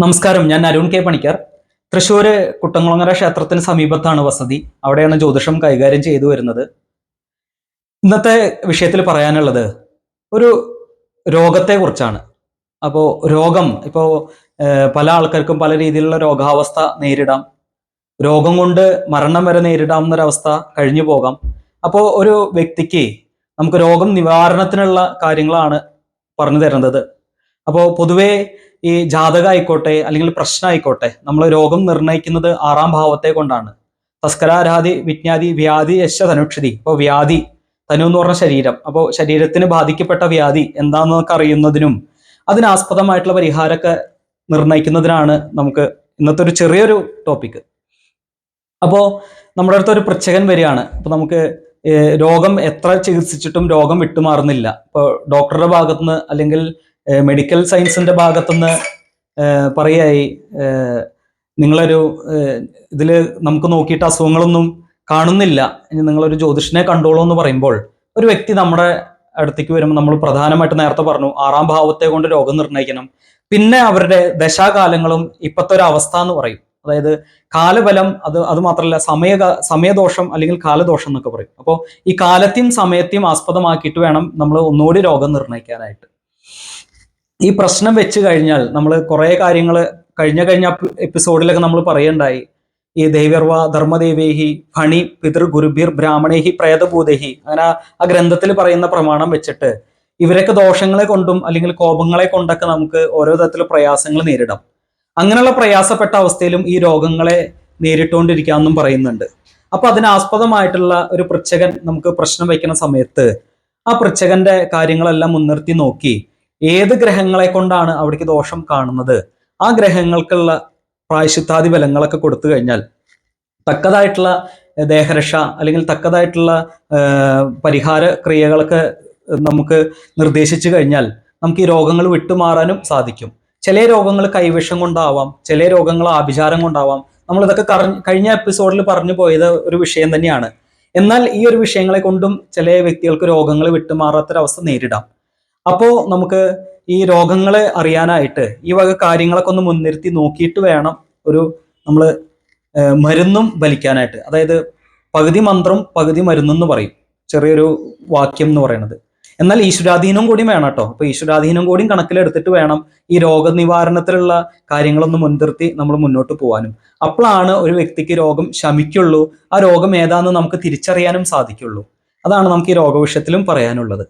നമസ്കാരം ഞാൻ അരുൺ കെ പണിക്കർ. തൃശ്ശൂര് കുട്ടംകുളങ്ങര ക്ഷേത്രത്തിന് സമീപത്താണ് വസതി. അവിടെയാണ് ജ്യോതിഷം കൈകാര്യം ചെയ്തു വരുന്നത്. ഇന്നത്തെ വിഷയത്തിൽ പറയാനുള്ളത് ഒരു രോഗത്തെ കുറിച്ചാണ്. അപ്പോൾ രോഗം ഇപ്പോൾ പല ആൾക്കാർക്കും പല രീതിയിലുള്ള രോഗാവസ്ഥ നേരിടാം. രോഗം കൊണ്ട് മരണം വരെ നേരിടാം എന്നൊരവസ്ഥ കഴിഞ്ഞു പോകാം. അപ്പോൾ ഒരു വ്യക്തിക്ക് നമുക്ക് രോഗം നിവാരണത്തിനുള്ള കാര്യങ്ങളാണ് പറഞ്ഞു തരുന്നത്. അപ്പോൾ പൊതുവേ ഈ ജാതക ആയിക്കോട്ടെ അല്ലെങ്കിൽ പ്രശ്നം ആയിക്കോട്ടെ നമ്മൾ രോഗം നിർണയിക്കുന്നത് ആറാം ഭാവത്തെ കൊണ്ടാണ്. തസ്കരാരാധി വിജ്ഞാതി വ്യാധി യശ ധനുക്ഷതി. ഇപ്പോൾ വ്യാധി തനു എന്ന് പറഞ്ഞ ശരീരം. അപ്പോൾ ശരീരത്തിന് ബാധിക്കപ്പെട്ട വ്യാധി എന്താണെന്നൊക്കെ അറിയുന്നതിനും അതിനാസ്പദമായിട്ടുള്ള പരിഹാരമൊക്കെ നിർണയിക്കുന്നതിനാണ് നമുക്ക് ഇന്നത്തെ ഒരു ചെറിയൊരു ടോപ്പിക്ക് അപ്പോൾ നമ്മുടെ അടുത്ത് ഒരു പ്രച്ഛകൻ വരികയാണ്. അപ്പോൾ നമുക്ക് രോഗം എത്ര ചികിത്സിച്ചിട്ടും രോഗം വിട്ടുമാറുന്നില്ല. ഇപ്പോൾ ഡോക്ടറുടെ ഭാഗത്തുനിന്ന് അല്ലെങ്കിൽ മെഡിക്കൽ സയൻസിന്റെ ഭാഗത്തുനിന്ന് പറയായി നിങ്ങളൊരു ഇതിൽ നമുക്ക് നോക്കിയിട്ട് അസുഖങ്ങളൊന്നും കാണുന്നില്ല. ഇനി നിങ്ങളൊരു ജ്യോതിഷനെ കണ്ടോളൂ എന്ന് പറയുമ്പോൾ ഒരു വ്യക്തി നമ്മുടെ അടുത്തേക്ക് വരുമ്പോൾ നമ്മൾ പ്രധാനമായിട്ട് നേരത്തെ പറഞ്ഞു ആറാം ഭാവത്തെ കൊണ്ട് രോഗം നിർണയിക്കണം. പിന്നെ അവരുടെ ദശാകാലങ്ങളും ഇപ്പോഴത്തെ ഒരു അവസ്ഥ എന്ന് പറയും. അതായത് കാലബലം അത് അത് മാത്രമല്ല സമയ സമയദോഷം അല്ലെങ്കിൽ കാലദോഷം എന്നൊക്കെ പറയും. അപ്പോൾ ഈ കാലത്തെയും സമയത്തെയും ആസ്പദമാക്കിയിട്ട് വേണം നമ്മൾ ഒന്നുകൂടി രോഗം നിർണയിക്കാനായിട്ട്. ഈ പ്രശ്നം വെച്ച് കഴിഞ്ഞാൽ നമ്മൾ കുറേ കാര്യങ്ങൾ കഴിഞ്ഞ കഴിഞ്ഞ എപ്പിസോഡിലൊക്കെ നമ്മൾ പറയണ്ടായി. ഈ ദൈവർവ ധർമ്മദേവേഹി ഫണി പിതൃ ഗുരുബീർ ബ്രാഹ്മണേഹി പ്രേതഭൂതേഹി അങ്ങനെ ആ- ഗ്രന്ഥത്തിൽ പറയുന്ന പ്രമാണം വെച്ചിട്ട് ഇവരൊക്കെ ദോഷങ്ങളെ കൊണ്ടും അല്ലെങ്കിൽ കോപങ്ങളെ കൊണ്ടൊക്കെ നമുക്ക് ഓരോ തരത്തിലുള്ള പ്രയാസങ്ങൾ നേരിടാം. അങ്ങനെയുള്ള പ്രയാസപ്പെട്ട അവസ്ഥയിലും ഈ രോഗങ്ങളെ നേരിട്ടുകൊണ്ടിരിക്കാമെന്നും പറയുന്നുണ്ട്. അപ്പൊ അതിനാസ്പദമായിട്ടുള്ള ഒരു പൃച്ഛകൻ നമുക്ക് പ്രശ്നം വയ്ക്കുന്ന സമയത്ത് ആ പൃച്ഛകന്റെ കാര്യങ്ങളെല്ലാം മുൻനിർത്തി നോക്കി ഏത് ഗ്രഹങ്ങളെ കൊണ്ടാണ് അവിടേക്ക് ദോഷം കാണുന്നത്? ആ ഗ്രഹങ്ങൾക്കുള്ള പ്രായശിത്താദി ബലങ്ങളൊക്കെ കൊടുത്തു കഴിഞ്ഞാൽ തക്കതായിട്ടുള്ള ദേഹരക്ഷ അല്ലെങ്കിൽ തക്കതായിട്ടുള്ള പരിഹാര ക്രിയകളൊക്കെ നമുക്ക് നിർദ്ദേശിച്ചു കഴിഞ്ഞാൽ നമുക്ക് ഈ രോഗങ്ങൾ വിട്ടുമാറാനും സാധിക്കും. ചില രോഗങ്ങൾ കൈവിഷം കൊണ്ടാവാം ചില രോഗങ്ങൾ ആഭിചാരം കൊണ്ടാവാം. നമ്മൾ ഇതൊക്കെ കഴിഞ്ഞ എപ്പിസോഡിൽ പറഞ്ഞു പോയത് ഒരു വിഷയം തന്നെയാണ്. എന്നാൽ ഈ ഒരു വിഷയങ്ങളെ കൊണ്ടും ചില വ്യക്തികൾക്ക് രോഗങ്ങൾ വിട്ടുമാറാത്തൊരവസ്ഥ നേരിടാം. അപ്പോൾ നമുക്ക് ഈ രോഗങ്ങളെ അറിയാനായിട്ട് ഈ വക കാര്യങ്ങളൊക്കെ ഒന്ന് മുൻനിർത്തി നോക്കിയിട്ട് വേണം ഒരു നമ്മൾ മരുന്നും ബലിക്കാനായിട്ട് അതായത് പകുതി മന്ത്രം പകുതി മരുന്നും എന്ന് പറയും. ചെറിയൊരു വാക്യം എന്ന് പറയുന്നത് എന്നാൽ ഈശ്വരാധീനം കൂടി വേണം കേട്ടോ. അപ്പൊ ഈശ്വരാധീനം കൂടി കണക്കിലെടുത്തിട്ട് വേണം ഈ രോഗനിവാരണത്തിലുള്ള കാര്യങ്ങളൊന്ന് മുൻനിർത്തി നമ്മൾ മുന്നോട്ട് പോകാനും അപ്പോഴാണ് ഒരു വ്യക്തിക്ക് രോഗം ശമിക്കുള്ളൂ. ആ രോഗം ഏതാണെന്ന് നമുക്ക് തിരിച്ചറിയാനും സാധിക്കുള്ളൂ. അതാണ് നമുക്ക് ഈ രോഗവിഷയത്തിലും പറയാനുള്ളത്.